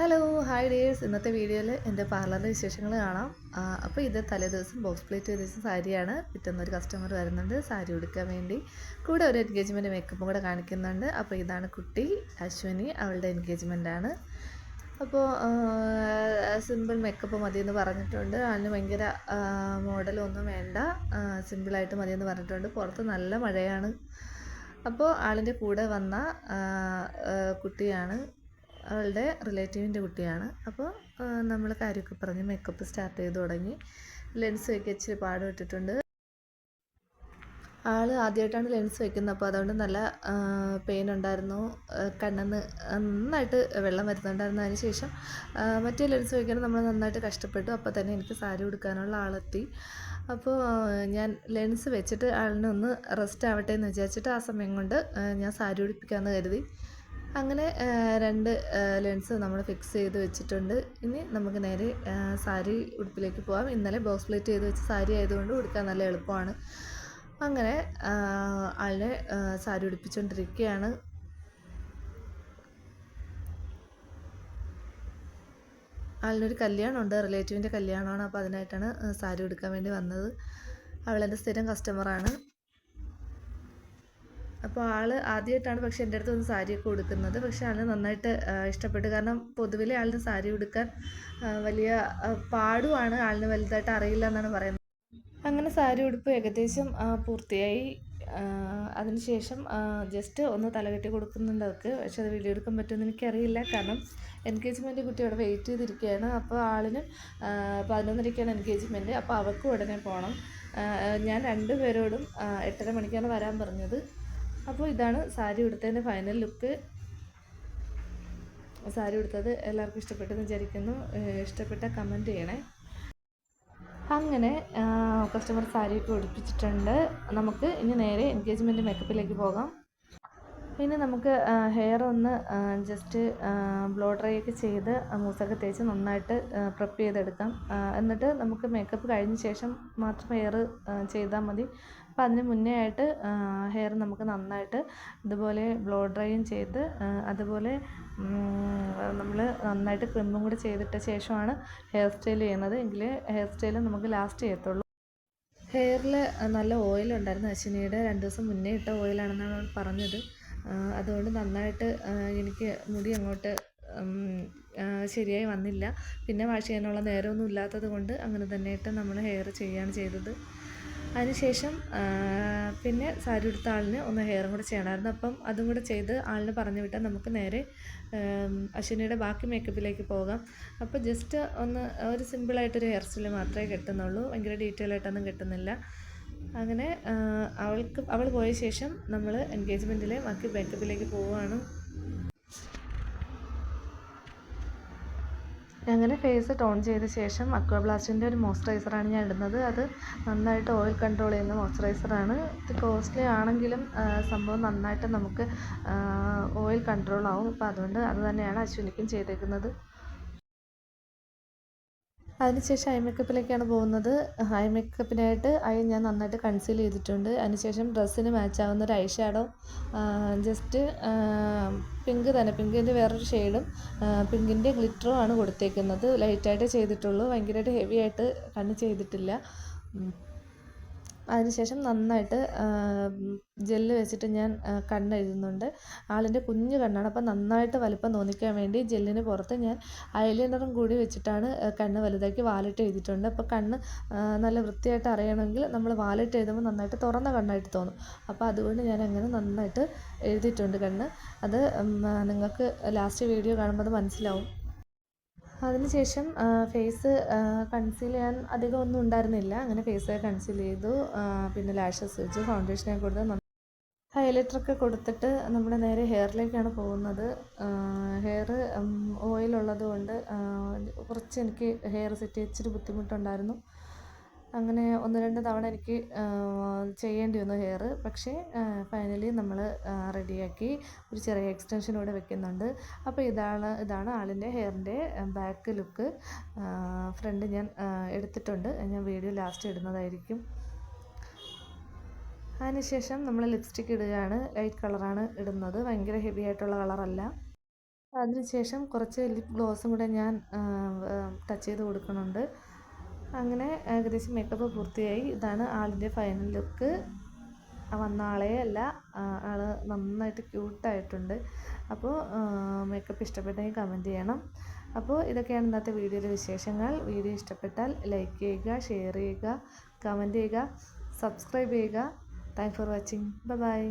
Hello hi ഡേഴ്സ് ഇന്നത്തെ വീഡിയോയിൽ എന്റെ പാർലറിന്റെ വിശേഷങ്ങൾ കാണാം. അപ്പോൾ ഇത് തലേദിവസം ബോക്സ് പ്ലേറ്റ് ചെയ്ത സാരിയാണ്. പിറ്റുന്ന ഒരു കസ്റ്റമർ വരുന്നുണ്ട് സാരി ഉടുക്കാൻ വേണ്ടി. കൂടെ ഒരു എൻഗേജ്മെന്റ് മേക്കപ്പും കൂടെ കാണിക്കുന്നുണ്ട്. അപ്പോൾ ഇതാണ് കുട്ടി അശ്വിനി അവളുടെ എൻഗേജ്മെന്റാണ് അപ്പോൾ സിമ്പിൾ മേക്കപ്പ് മതിയെന്ന് പറഞ്ഞിട്ടുണ്ട്. അതിന് ഭയങ്കര മോഡലൊന്നും വേണ്ട. സിമ്പിളായിട്ട് മതിയെന്ന് പറഞ്ഞിട്ടുണ്ട്. പുറത്ത് നല്ല മഴയാണ്. അപ്പോൾ ആളിന്റെ കൂടെ വന്ന കുട്ടിയാണ്. അവളുടെ റിലേറ്റീവിന്റെ കുട്ടിയാണ്. അപ്പോൾ നമ്മൾ കാര്യമൊക്കെ പറഞ്ഞ് മേക്കപ്പ് സ്റ്റാർട്ട് ചെയ്ത് തുടങ്ങി. ലെൻസ് വയ്ക്കാൻ ഇച്ചിരി പാടുപെട്ടിട്ടുണ്ട്. ആൾ ആദ്യമായിട്ടാണ് ലെൻസ് വെക്കുന്നത്. അപ്പോൾ അതുകൊണ്ട് നല്ല പെയിൻ ഉണ്ടായിരുന്നു. കണ്ണെന്ന് നന്നായിട്ട് വെള്ളം വരുന്നുണ്ടായിരുന്നു. അതിന് ശേഷം മറ്റേ ലെൻസ് വയ്ക്കാൻ നമ്മൾ നന്നായിട്ട് കഷ്ടപ്പെട്ടു. അപ്പോൾ തന്നെ എനിക്ക് സാരി ഉടുക്കാനുള്ള ആളെത്തി. അപ്പോൾ ഞാൻ ലെൻസ് വെച്ചിട്ട് ആളിനെ ഒന്ന് റെസ്റ്റ് ആവട്ടെ എന്ന് വിചാരിച്ചിട്ട് ആ സമയം കൊണ്ട് ഞാൻ സാരി ഉടുപ്പിക്കാമെന്ന് കരുതി. അങ്ങനെ രണ്ട് ലെൻസ് നമ്മൾ ഫിക്സ് ചെയ്ത് വെച്ചിട്ടുണ്ട്. ഇനി നമുക്ക് നേരെ സാരി ഉടുപ്പിലേക്ക് പോകാം ഇന്നലെ ബോക്സ് പ്ലേറ്റ് ചെയ്ത് വെച്ച സാരി ആയതുകൊണ്ട് ഉടുക്കാൻ നല്ല എളുപ്പമാണ്. അങ്ങനെ ആളിനെ സാരി ഉടുപ്പിച്ചുകൊണ്ടിരിക്കുകയാണ് ആളിനൊരു കല്യാണമുണ്ട്. റിലേറ്റീവിന്റെ കല്യാണമാണ്. അപ്പോൾ അതിനായിട്ടാണ് സാരി ഉടുക്കാൻ വേണ്ടി വന്നത്. അവളെന്റെ സ്ഥിരം കസ്റ്റമറാണ് അപ്പോൾ ആൾ ആദ്യമായിട്ടാണ് പക്ഷേ എന്റെ അടുത്ത് ഒന്ന് സാരിയൊക്കെ ഉടുക്കുന്നത് പക്ഷേ ആൾ നന്നായിട്ട് ഇഷ്ടപ്പെട്ടു. കാരണം പൊതുവിലെ ആളിന് സാരി ഉടുക്കാൻ വലിയ പാടുമാണ് ആളിന് വലുതായിട്ട് അറിയില്ല എന്നാണ് പറയുന്നത്. അങ്ങനെ സാരി ഉടുപ്പ് ഏകദേശം പൂർത്തിയായി. അതിനുശേഷം ജസ്റ്റ് ഒന്ന് തലകെട്ടി കൊടുക്കുന്നുണ്ട് അവർക്ക് പക്ഷെ അത് വീഡിയോ എടുക്കാൻ പറ്റുമെന്ന് എനിക്കറിയില്ല. കാരണം എൻഗേജ്മെന്റ് കുട്ടി അവിടെ വെയിറ്റ് ചെയ്തിരിക്കുകയാണ്. അപ്പോൾ ആളിനും പതിനൊന്നരയ്ക്കാണ് എൻഗേജ്മെന്റ്. അപ്പോൾ അവർക്കും ഉടനെ പോകണം. ഞാൻ രണ്ടുപേരോടും എട്ടര മണിക്കാണ് വരാൻ പറഞ്ഞത്. അപ്പോൾ ഇതാണ് സാരി ഉടുത്തതിന്റെ ഫൈനൽ ലുക്ക് സാരി ഉടുത്തത് എല്ലാവർക്കും ഇഷ്ടപ്പെട്ടെന്ന് വിചാരിക്കുന്നു. ഇഷ്ടപ്പെട്ട കമന്റ് ചെയ്യണേ. അങ്ങനെ കസ്റ്റമർ സാരിയൊക്കെ ഉടുപ്പിച്ചിട്ടുണ്ട്. നമുക്ക് ഇനി നേരെ എൻഗേജ്മെന്റ് മേക്കപ്പിലേക്ക് പോകാം. പിന്നെ നമുക്ക് ഹെയർ ഒന്ന് ജസ്റ്റ് ബ്ലോ ഡ്രൈ ഒക്കെ ചെയ്ത് മൂസൊക്കെ തേച്ച് നന്നായിട്ട് പ്രിപ്പ് ചെയ്തെടുക്കാം. എന്നിട്ട് നമുക്ക് മേക്കപ്പ് കഴിഞ്ഞ ശേഷം മാത്രം ഹെയർ ചെയ്താൽ മതി. അപ്പോൾ അതിന് മുന്നേ ആയിട്ട് ഹെയർ നമുക്ക് നന്നായിട്ട് ഇതുപോലെ ബ്ലോ ഡ്രൈയും ചെയ്ത് അതുപോലെ നമ്മൾ നന്നായിട്ട് ക്രിമ്പും കൂടി ചെയ്തിട്ട ശേഷമാണ് ഹെയർ സ്റ്റൈൽ ചെയ്യുന്നത്. എങ്കിൽ ഹെയർ സ്റ്റൈൽ നമുക്ക് ലാസ്റ്റ് ചെയ്യത്തുള്ളൂ. ഹെയറിൽ നല്ല ഓയിൽ ഉണ്ടായിരുന്നു. അശ്വിനിയുടെ രണ്ട് ദിവസം മുന്നേ ഇട്ട ഓയിലാണെന്നാണ് അവൾ പറഞ്ഞത്. അതുകൊണ്ട് നന്നായിട്ട് എനിക്ക് മുടി അങ്ങോട്ട് ശരിയായി വന്നില്ല. പിന്നെ വാഷ് ചെയ്യാനുള്ള നേരമൊന്നും ഇല്ലാത്തത് കൊണ്ട് അങ്ങനെ തന്നെയായിട്ട് നമ്മൾ ഹെയർ ചെയ്യുകയാണ് ചെയ്തത്. അതിനുശേഷം പിന്നെ സാരി ഉടുത്ത ആളിന് ഒന്ന് ഹെയറും കൂടെ ചെയ്യണമായിരുന്നു. അപ്പം അതും കൂടെ ചെയ്ത് ആളിന് പറഞ്ഞു വിട്ടാൽ നമുക്ക് നേരെ അശ്വിനിയുടെ ബാക്കി മേക്കപ്പിലേക്ക് പോകാം. അപ്പോൾ ജസ്റ്റ് ഒന്ന് ഒരു സിമ്പിളായിട്ടൊരു ഹെയർ സ്റ്റൈൽ മാത്രമേ കിട്ടുന്നുള്ളൂ. ഭയങ്കര ഡീറ്റെയിൽ ആയിട്ടൊന്നും കിട്ടുന്നില്ല. അങ്ങനെ അവൾക്ക് അവൾ പോയ ശേഷം നമ്മൾ എൻഗേജ്മെന്റിലെ ബാക്കി മേക്കപ്പിലേക്ക് പോവുകയാണ്. അങ്ങനെ ഫേസ് ടോൺ ചെയ്ത ശേഷം അക്വാബ്ലാസ്റ്റിന്റെ ഒരു മോയ്സ്ചറൈസറാണ് ഞാൻ ഇടുന്നത്. അത് നന്നായിട്ട് ഓയിൽ കൺട്രോൾ ചെയ്യുന്ന മോയ്സ്ചറൈസറാണ്. ഇത് കോസ്റ്റ്ലി ആണെങ്കിലും സംഭവം നന്നായിട്ട് നമുക്ക് ഓയിൽ കൺട്രോൾ ആവും. അപ്പോൾ അതുകൊണ്ട് അത് തന്നെയാണ് അശ്വിനിക്കും ചെയ്തേക്കുന്നത്. അതിനുശേഷം ഐ മേക്കപ്പിലേക്കാണ് പോകുന്നത്. ഐ മേക്കപ്പിനായിട്ട് ഐ ഞാൻ നന്നായിട്ട് കൺസീൽ ചെയ്തിട്ടുണ്ട്. അതിനുശേഷം ഡ്രസ്സിന് മാച്ചാവുന്ന ഒരു ഐ ഷാഡോ ജസ്റ്റ് പിങ്ക് തന്നെ. പിങ്കിന്റെ വേറൊരു ഷെയ്ഡും പിങ്കിന്റെ ഗ്ലിറ്ററും ആണ് കൊടുത്തേക്കുന്നത്. ലൈറ്റായിട്ട് ചെയ്തിട്ടുള്ളൂ. ഭയങ്കരമായിട്ട് ഹെവി ആയിട്ട് കണ്ണ് ചെയ്തിട്ടില്ല. അതിനുശേഷം നന്നായിട്ട് ജെല്ല് വെച്ചിട്ട് ഞാൻ കണ്ണെഴുതുന്നുണ്ട്. ആളിന്റെ കുഞ്ഞു കണ്ണാണ്. അപ്പോൾ നന്നായിട്ട് വലുപ്പം തോന്നിക്കാൻ വേണ്ടി ജെല്ലിന് പുറത്ത് ഞാൻ ഐലൈനറും കൂടി വെച്ചിട്ടാണ് കണ്ണ് വലുതാക്കി വാലിട്ട് എഴുതിയിട്ടുണ്ട്. അപ്പോൾ കണ്ണ് നല്ല വൃത്തിയായിട്ട് അറിയണമെങ്കിൽ നമ്മൾ വാലിട്ട് എഴുതുമ്പോൾ നന്നായിട്ട് തുറന്ന കണ്ണായിട്ട് തോന്നും. അപ്പോൾ അതുകൊണ്ട് ഞാൻ അങ്ങനെ നന്നായിട്ട് എഴുതിയിട്ടുണ്ട് കണ്ണ്. അത് നിങ്ങൾക്ക് ലാസ്റ്റ് വീഡിയോ കാണുമ്പോൾ അത് മനസ്സിലാവും. അതിനുശേഷം ഫേസ് കൺസീൽ ചെയ്യാൻ അധികം ഒന്നും ഉണ്ടായിരുന്നില്ല. അങ്ങനെ ഫേസ് കൺസീൽ ചെയ്തു. പിന്നെ ലാഷസ് വെച്ചു ഫൗണ്ടേഷനൊക്കെ കൊടുത്ത് ഹൈലൈറ്ററൊക്കെ കൊടുത്തിട്ട് നമ്മുടെ നേരെ ഹെയറിലേക്കാണ് പോകുന്നത്. ഹെയർ ഓയിലുള്ളത് കൊണ്ട് കുറച്ച് എനിക്ക് ഹെയർ സെറ്റ് ഇച്ചിരി ബുദ്ധിമുട്ടുണ്ടായിരുന്നു. അങ്ങനെ ഒന്ന് രണ്ട് തവണ എനിക്ക് ചെയ്യേണ്ടി വന്നു ഹെയർ. പക്ഷേ ഫൈനലി നമ്മൾ റെഡിയാക്കി ഒരു ചെറിയ എക്സ്റ്റൻഷൻ വെക്കുന്നുണ്ട്. അപ്പോൾ ഇതാണ് ഇതാണ് ആളിന്റെ ഹെയറിന്റെ ബാക്ക് ലുക്ക്. ഫ്രണ്ട് ഞാൻ എടുത്തിട്ടുണ്ട്. ഞാൻ വീഡിയോ ലാസ്റ്റ് ഇടുന്നതായിരിക്കും. അതിനുശേഷം നമ്മൾ ലിപ്സ്റ്റിക് ഇടുകയാണ്. ലൈറ്റ് കളറാണ് ഇടുന്നത്. ഭയങ്കര ഹെവി ആയിട്ടുള്ള കളറല്ല. അതിനുശേഷം കുറച്ച് ലിപ് ഗ്ലോസും കൂടെ ഞാൻ ടച്ച് ചെയ്ത് കൊടുക്കുന്നുണ്ട്. അങ്ങനെ ഏകദേശം മേക്കപ്പ് പൂർത്തിയായി. ഇതാണ് ആളിന്റെ ഫൈനൽ ലുക്ക് വന്ന ആളേ അല്ല ആൾ നന്നായിട്ട് ക്യൂട്ടായിട്ടുണ്ട് അപ്പോൾ മേക്കപ്പ് ഇഷ്ടപ്പെട്ടെങ്കിൽ കമന്റ് ചെയ്യണം. അപ്പോൾ ഇതൊക്കെയാണ് ഇന്നത്തെ വീഡിയോയിലെ വിശേഷങ്ങൾ. വീഡിയോ ഇഷ്ടപ്പെട്ടാൽ ലൈക്ക് ചെയ്യുക ഷെയർ ചെയ്യുക കമന്റ് ചെയ്യുക സബ്സ്ക്രൈബ് ചെയ്യുക. Thank for watching bye